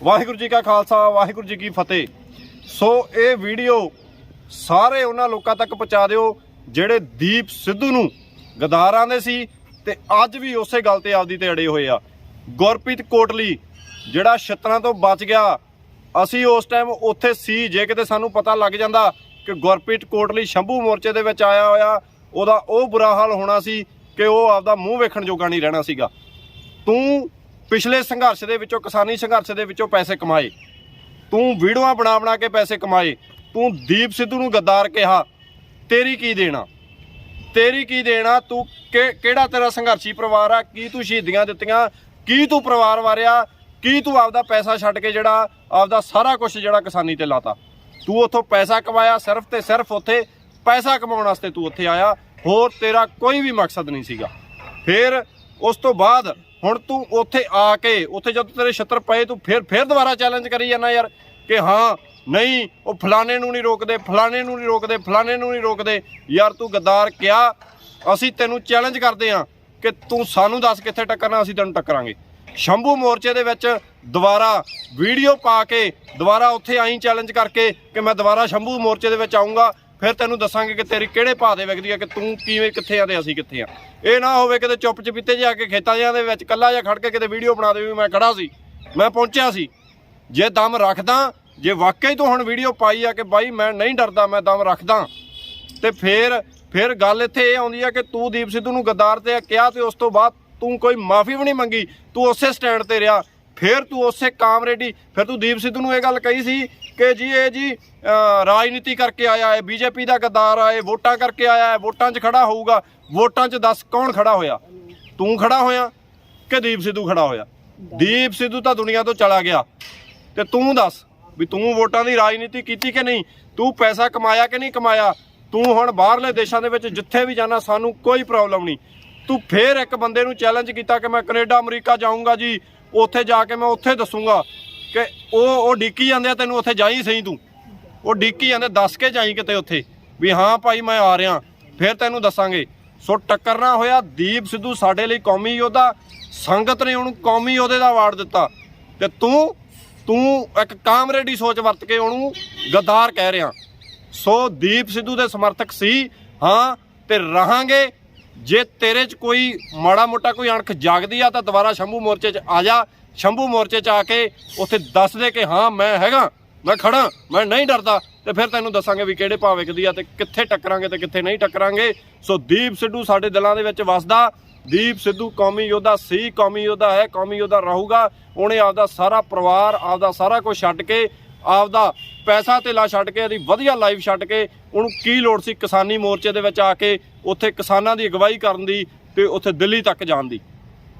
ਵਾਹਿਗੁਰੂ ਜੀ ਕਾ ਖਾਲਸਾ, ਵਾਹਿਗੁਰੂ ਜੀ ਕੀ ਫਤਿਹ। ਸੋ ਇਹ ਵੀਡੀਓ ਸਾਰੇ ਉਹਨਾਂ ਲੋਕਾਂ ਤੱਕ ਪਹੁੰਚਾ ਦਿਓ ਜਿਹੜੇ ਦੀਪ ਸਿੱਧੂ ਨੂੰ ਗਦਾਰਾਂ ਦੇ ਸੀ ਤੇ ਅੱਜ ਵੀ ਉਸੇ ਗੱਲ ਤੇ ਆਪਦੀ ਤੇ ਅੜੇ ਹੋਏ ਆ। ਗੁਰਪ੍ਰੀਤ ਕੋਟਲੀ, ਜਿਹੜਾ ਛਤਰਾਂ ਤੋਂ ਬਚ ਗਿਆ, ਅਸੀਂ ਉਸ ਟਾਈਮ ਉੱਥੇ ਸੀ, ਜੇ ਕਿਤੇ ਸਾਨੂੰ ਪਤਾ ਲੱਗ ਜਾਂਦਾ ਕਿ ਗੁਰਪ੍ਰੀਤ ਕੋਟਲੀ ਸ਼ੰਭੂ ਮੋਰਚੇ ਦੇ ਵਿੱਚ ਆਇਆ ਹੋਇਆ, ਉਹਦਾ ਉਹ ਬੁਰਾ ਹਾਲ ਹੋਣਾ ਸੀ ਕਿ ਉਹ ਆਪਦਾ ਮੂੰਹ ਵੇਖਣ ਜੋਗਾ ਨਹੀਂ ਰਹਿਣਾ ਸੀਗਾ। ਤੂੰ ਪਿਛਲੇ ਸੰਘਰਸ਼ ਦੇ ਵਿੱਚੋਂ, ਕਿਸਾਨੀ ਸੰਘਰਸ਼ ਦੇ ਵਿੱਚੋਂ ਪੈਸੇ ਕਮਾਏ। ਤੂੰ ਵੀਡੀਓਆਂ ਬਣਾ ਬਣਾ ਕੇ ਪੈਸੇ ਕਮਾਏ। ਤੂੰ ਦੀਪ ਸਿੱਧੂ ਨੂੰ ਗੱਦਾਰ ਕਿਹਾ, ਤੇਰੀ ਕੀ ਦੇਣਾ ਤੇਰੀ ਕੀ ਦੇਣਾ ਤੂੰ ਕਿਹੜਾ ਤੇਰਾ ਸੰਘਰਸ਼ੀ ਪਰਿਵਾਰ ਆ? ਕੀ ਤੂੰ ਸ਼ਹੀਦੀਆਂ ਦਿੱਤੀਆਂ? ਕੀ ਤੂੰ ਪਰਿਵਾਰ ਵਾਰਿਆ? ਕੀ ਤੂੰ ਆਪਦਾ ਪੈਸਾ ਛੱਡ ਕੇ ਜਿਹੜਾ, ਆਪਦਾ ਸਾਰਾ ਕੁਝ ਜਿਹੜਾ ਕਿਸਾਨੀ ਤੇ ਲਾਤਾ? ਤੂੰ ਉੱਥੋਂ ਪੈਸਾ ਕਮਾਇਆ ਸਿਰਫ ਤੇ ਸਿਰਫ ਉੱਥੇ, ਪੈਸਾ ਕਮਾਉਣ ਵਾਸਤੇ ਤੂੰ ਉੱਥੇ ਆਇਆ। ਹੋਰ ਤੇਰਾ ਕੋਈ ਵੀ ਮਕਸਦ ਨਹੀਂ ਸੀਗਾ। ਫਿਰ ਉਸ ਤੋਂ ਬਾਅਦ ਹੁਣ ਤੂੰ ਉੱਥੇ ਆ ਕੇ, ਉੱਥੇ ਜਦ ਤੇਰੇ ਛੱਤਰ ਪਏ, ਤੂੰ ਫਿਰ ਫਿਰ ਦੁਬਾਰਾ ਚੈਲੰਜ ਕਰੀ ਜਾਂਦਾ ਯਾਰ ਕਿ ਹਾਂ, ਨਹੀਂ, ਉਹ ਫਲਾਣੇ ਨੂੰ ਨਹੀਂ ਰੋਕਦੇ, ਫਲਾਣੇ ਨੂੰ ਨਹੀਂ ਰੋਕਦੇ, ਫਲਾਣੇ ਨੂੰ ਨਹੀਂ ਰੋਕਦੇ। ਯਾਰ ਤੂੰ ਗੱਦਾਰ ਕਿਹਾ ਅਸੀਂ ਤੈਨੂੰ ਚੈਲੰਜ ਕਰਦੇ ਆ ਕਿ ਤੂੰ ਸਾਨੂੰ ਦੱਸ ਕਿੱਥੇ ਟੱਕਰਨਾ, ਅਸੀਂ ਤੈਨੂੰ ਟੱਕਰਾਂਗੇ। ਸ਼ੰਭੂ ਮੋਰਚੇ ਦੇ ਵਿੱਚ ਦੁਬਾਰਾ ਵੀਡੀਓ ਪਾ ਕੇ, ਦੁਬਾਰਾ ਉੱਥੇ ਆਈ ਚੈਲੰਜ ਕਰਕੇ ਕਿ ਮੈਂ ਦੁਬਾਰਾ ਸ਼ੰਭੂ ਮੋਰਚੇ ਦੇ ਵਿੱਚ ਆਉਂਗਾ ਫਿਰ ਤੈਨੂੰ ਦੱਸਾਂਗੇ ਕਿ ਤੇਰੀ ਕਿਹੜੇ ਭਾਅ ਦੇ ਵਿਕਦੀ ਆ, ਕਿ ਤੂੰ ਕਿਵੇਂ, ਕਿੱਥੇ ਆ ਤੇ ਅਸੀਂ ਕਿੱਥੇ ਆ। ਇਹ ਨਾ ਹੋਵੇ ਕਿਤੇ ਚੁੱਪ ਚਪੀਤੇ ਜਾ ਕੇ ਖੇਤਾਂ ਜਿਹਾਂ ਦੇ ਵਿੱਚ ਕੱਲਾ ਜਾਂ ਖੜ ਕੇ ਕਿਤੇ ਵੀਡੀਓ ਬਣਾ ਦੇ ਵੀ ਮੈਂ ਖੜਾ ਸੀ, ਮੈਂ ਪਹੁੰਚਿਆ ਸੀ। ਜੇ ਦਮ ਰੱਖਦਾ, ਜੇ ਵਾਕਈ ਤੂੰ ਹੁਣ ਵੀਡੀਓ ਪਾਈ ਆ ਕਿ ਬਾਈ ਮੈਂ ਨਹੀਂ ਡਰਦਾ, ਮੈਂ ਦਮ ਰੱਖਦਾ। ਤੇ ਫਿਰ ਫਿਰ ਗੱਲ ਇੱਥੇ ਇਹ ਆਉਂਦੀ ਆ ਕਿ ਤੂੰ ਦੀਪ ਸਿੱਧੂ ਨੂੰ ਗੱਦਾਰ ਤੇ ਕਿਹਾ ਤੇ ਉਸ ਤੋਂ ਬਾਅਦ ਤੂੰ ਕੋਈ ਮਾਫੀ ਵੀ ਨਹੀਂ ਮੰਗੀ, ਤੂੰ ਉਸੇ ਸਟੈਂਡ ਤੇ ਰਿਹਾ। ਫਿਰ ਤੂੰ ਉਸੇ ਕਾਮਰੇਡੀ ਫਿਰ ਤੂੰ ਦੀਪ ਸਿੱਧੂ ਨੂੰ ਇਹ ਗੱਲ ਕਹੀ ਸੀ ਕਿ ਜੀ ਇਹ ਜੀ ਰਾਜਨੀਤੀ ਕਰਕੇ ਆਇਆ ਹੈ, ਬੀਜੇਪੀ ਦਾ ਗੱਦਾਰ ਆ ਇਹ, ਵੋਟਾਂ ਕਰਕੇ ਆਇਆ ਹੈ, ਵੋਟਾਂ 'ਚ ਖੜਾ ਹੋਊਗਾ, ਵੋਟਾਂ 'ਚ ਦੱਸ ਕੌਣ ਖੜਾ ਹੋਇਆ? ਤੂੰ ਖੜਾ ਹੋਇਆ ਕਿ ਦੀਪ ਸਿੱਧੂ ਖੜਾ ਹੋਇਆ? ਦੀਪ ਸਿੱਧੂ ਤਾਂ ਦੁਨੀਆ ਤੋਂ ਚਲਾ ਗਿਆ। ਤੇ ਤੂੰ ਦੱਸ ਵੀ ਤੂੰ ਵੋਟਾਂ ਦੀ ਰਾਜਨੀਤੀ ਕੀਤੀ ਕਿ ਨਹੀਂ? ਤੂੰ ਪੈਸਾ ਕਮਾਇਆ ਕਿ ਨਹੀਂ ਕਮਾਇਆ? ਤੂੰ ਹੁਣ ਬਾਹਰਲੇ ਦੇਸ਼ਾਂ ਦੇ ਵਿੱਚ ਜਿੱਥੇ ਵੀ ਜਾਣਾ, ਸਾਨੂੰ ਕੋਈ ਪ੍ਰੋਬਲਮ ਨਹੀਂ। ਤੂੰ ਫੇਰ ਇੱਕ ਬੰਦੇ ਨੂੰ ਚੈਲੰਜ ਕੀਤਾ ਕਿ ਮੈਂ ਕੈਨੇਡਾ, ਅਮਰੀਕਾ ਜਾਊਂਗਾ ਜੀ, ਉੱਥੇ ਜਾ ਕੇ ਮੈਂ ਉੱਥੇ ਦੱਸੂਗਾ ਕਿ ਉਹ ਉਹ ਡਿੱਕੀ ਜਾਂਦੇ ਆ, ਤੈਨੂੰ ਉੱਥੇ ਜਾਈ ਸਹੀ ਤੂੰ। ਉਹ ਡਿੱਕੀ ਜਾਂਦੇ, ਦੱਸ ਕੇ ਜਾਈ ਕਿਤੇ ਉੱਥੇ ਵੀ ਹਾਂ ਭਾਈ ਮੈਂ ਆ ਰਿਹਾ, ਫਿਰ ਤੈਨੂੰ ਦੱਸਾਂਗੇ। ਸੋ ਟੱਕਰਨਾ ਹੋਇਆ, ਦੀਪ ਸਿੱਧੂ ਸਾਡੇ ਲਈ ਕੌਮੀ ਯੋਧਾ, ਸੰਗਤ ਨੇ ਉਹਨੂੰ ਕੌਮੀ ਯੋਧੇ ਦਾ ਅਵਾਰਡ ਦਿੱਤਾ। ਤੇ ਤੂੰ ਤੂੰ ਇੱਕ ਕਾਮਰੇਡੀ ਸੋਚ ਵਰਤ ਕੇ ਉਹਨੂੰ ਗੱਦਾਰ ਕਹਿ ਰਿਹਾ। ਸੋ ਦੀਪ ਸਿੱਧੂ ਦੇ ਸਮਰਥਕ ਸੀ, ਹਾਂ, ਤੇ ਰਹਾਂਗੇ ਜੇ ਤੇਰੇ 'ਚ ਕੋਈ ਮਾੜਾ ਮੋਟਾ ਕੋਈ ਅਣਖ ਜਾਗਦੀ ਆ ਤਾਂ ਦੁਬਾਰਾ ਸ਼ੰਭੂ ਮੋਰਚੇ 'ਚ ਆ ਜਾ। ਸ਼ੰਭੂ ਮੋਰਚੇ 'ਚ ਆ ਕੇ ਉੱਥੇ ਦੱਸ ਦੇ ਕਿ ਹਾਂ, ਮੈਂ ਹੈਗਾ, ਮੈਂ ਖੜਾ ਮੈਂ ਨਹੀਂ ਡਰਦਾ ਤੇ ਫਿਰ ਤੈਨੂੰ ਦੱਸਾਂਗੇ ਵੀ ਕਿਹੜੇ ਭਾਅ ਵਿਕਦੀ ਆ ਤੇ ਕਿੱਥੇ ਟੱਕਰਾਂਗੇ ਤੇ ਕਿੱਥੇ ਨਹੀਂ ਟੱਕਰਾਂਗੇ। ਸੋ ਦੀਪ ਸਿੱਧੂ ਸਾਡੇ ਦਿਲਾਂ ਦੇ ਵਿੱਚ ਵਸਦਾ। ਦੀਪ ਸਿੱਧੂ ਕੌਮੀ ਯੋਧਾ ਸੀ, ਕੌਮੀ ਯੋਧਾ ਹੈ, ਕੌਮੀ ਯੋਧਾ ਰਹੂਗਾ। ਉਹਨੇ ਆਪਦਾ ਸਾਰਾ ਪਰਿਵਾਰ, ਆਪਦਾ ਸਾਰਾ ਕੁਝ ਛੱਡ ਕੇ ਆਪਦਾ ਪੈਸਾ ਧੇਲਾ ਛੱਡ ਕੇ, ਇਹਦੀ ਵਧੀਆ ਲਾਈਫ ਛੱਡ ਕੇ, ਉਹਨੂੰ ਕੀ ਲੋੜ ਸੀ ਕਿਸਾਨੀ ਮੋਰਚੇ ਦੇ ਵਿੱਚ ਆ ਕੇ ਉੱਥੇ ਕਿਸਾਨਾਂ ਦੀ ਅਗਵਾਈ ਕਰਨ ਦੀ ਤੇ ਉੱਥੇ ਦਿੱਲੀ ਤੱਕ ਜਾਣ ਦੀ?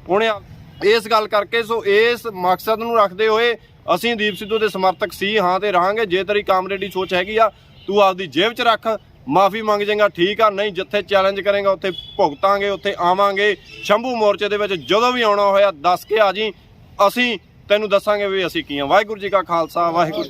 ਉਹਨੇ ਆ- ਇਸ ਗੱਲ ਕਰਕੇ ਸੋ ਇਸ ਮਕਸਦ ਨੂੰ ਰੱਖਦੇ ਹੋਏ ਅਸੀਂ ਦੀਪ ਸਿੱਧੂ ਦੇ ਸਮਰਥਕ ਸੀ, ਹਾਂ ਤੇ ਰਹਾਂਗੇ। ਜੇ ਤੇਰੀ ਕਾਮਰੇਡੀ ਸੋਚ ਹੈਗੀ ਆ, ਤੂੰ ਆਪਦੀ ਜੇਬ 'ਚ ਰੱਖ, ਮਾਫੀ ਮੰਗ ਜਾਏਗਾ ਠੀਕ ਆ, ਨਹੀਂ ਜਿੱਥੇ ਚੈਲੰਜ ਕਰੇਗਾ, ਉੱਥੇ ਭੁਗਤਾਂਗੇ, ਉੱਥੇ ਆਵਾਂਗੇ। ਸ਼ੰਭੂ ਮੋਰਚੇ ਦੇ ਵਿੱਚ ਜਦੋਂ ਵੀ ਆਉਣਾ ਹੋਇਆ, ਦੱਸ ਕੇ ਆ ਜੀ। ਅਸੀਂ ਤੈਨੂੰ ਦੱਸਾਂਗੇ ਵੀ ਅਸੀਂ ਕੀ ਆ। ਵਾਹਿਗੁਰੂ ਜੀ ਕਾ ਖਾਲਸਾ, ਵਾਹਿਗੁਰੂ ਜੀ